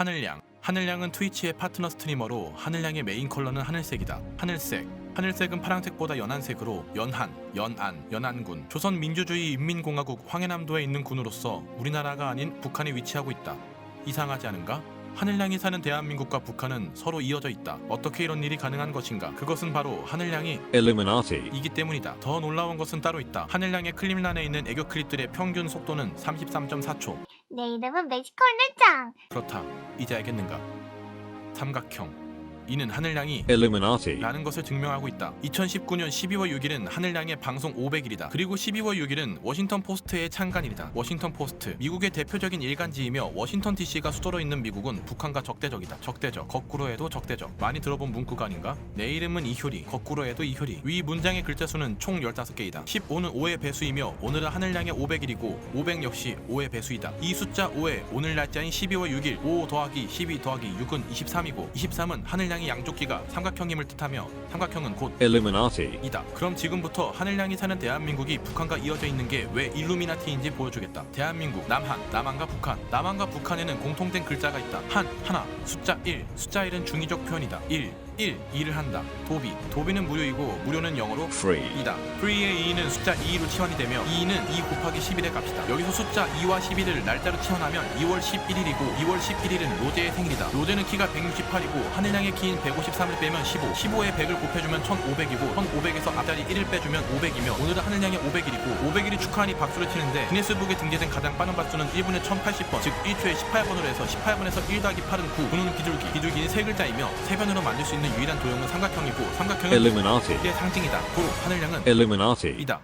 하늘양. 하늘양은 트위치의 파트너 스트리머로 하늘양의 메인 컬러는 하늘색이다. 하늘색. 하늘색은 파란색보다 연한색으로 연한, 연안, 연안군. 조선민주주의 인민공화국 황해남도에 있는 군으로서 우리나라가 아닌 북한에 위치하고 있다. 이상하지 않은가? 하늘양이 사는 대한민국과 북한은 서로 이어져 있다. 어떻게 이런 일이 가능한 것인가? 그것은 바로 하늘양이 Illuminati. 이기 때문이다. 더 놀라운 것은 따로 있다. 하늘양의 클립란에 있는 애교 클립들의 평균 속도는 33.4초. 내 이름은 멕시코 얼른짱. 그렇다. 이제 알겠는가? 삼각형. 이는 하늘양이 Illuminati. 라는 것을 증명하고 있다. 2019년 12월 6일은 하늘양의 방송 500일이다. 그리고 12월 6일은 워싱턴 포스트의 창간일이다. 워싱턴 포스트. 미국의 대표적인 일간지이며 워싱턴 DC가 수도로 있는 미국은 북한과 적대적이다. 적대적. 거꾸로 해도 적대적. 많이 들어본 문구가 아닌가? 내 이름은 이효리. 거꾸로 해도 이효리. 위 문장의 글자 수는 총 15개이다. 15는 5의 배수이며 오늘은 하늘양의 500일이고 500 역시 5의 배수이다. 이 숫자 5에 오늘 날짜인 12월 6일 5 더하기 12 더하기 6은 23이고 23은 하늘양의 양쪽기가 삼각형임을 뜻하며 삼각형은 곧 Illuminati. 이다. 그럼 지금부터 하늘양이 사는 대한민국이 북한과 이어져 있는 게 왜 일루미나티인지 보여주겠다. 대한민국, 남한, 남한과 북한. 남한과 북한에는 공통된 글자가 있다. 한, 하나, 숫자 1. 숫자 1은 중의적 표현이다. 1, 1, 일을 한다. 도비. 도비는 무료이고 무료는 영어로 Free. 이다. 프리의 2는 숫자 2로 치환이 되며 2는 2 곱하기 11의 값이다. 여기서 숫자 2와 11을 날짜로 치환하면 2월 11일이고 2월 11일은 로제의 생일이다. 로제는 키가 168이고 하늘양의 키인 153을 빼면 15. 15에 100을 곱해주면 1500이고 1500에서 앞자리 1을 빼주면 500이며 오늘은 하늘양의 500일이고 500일이 축하하니 박수를 치는데 기네스북에 등재된 가장 빠른 박수는 1분에 1080번 즉 1초에 18번으로 해서 18번에서 1 더하기 8은 9 9는 비둘기 비둘기는 세 글자이며 세 변으로 만들 수 있는 유일한 도형은 삼각형이고 삼각형은 Illuminati. 의 상징이다. 고로 하늘양은 Illuminati. 이다.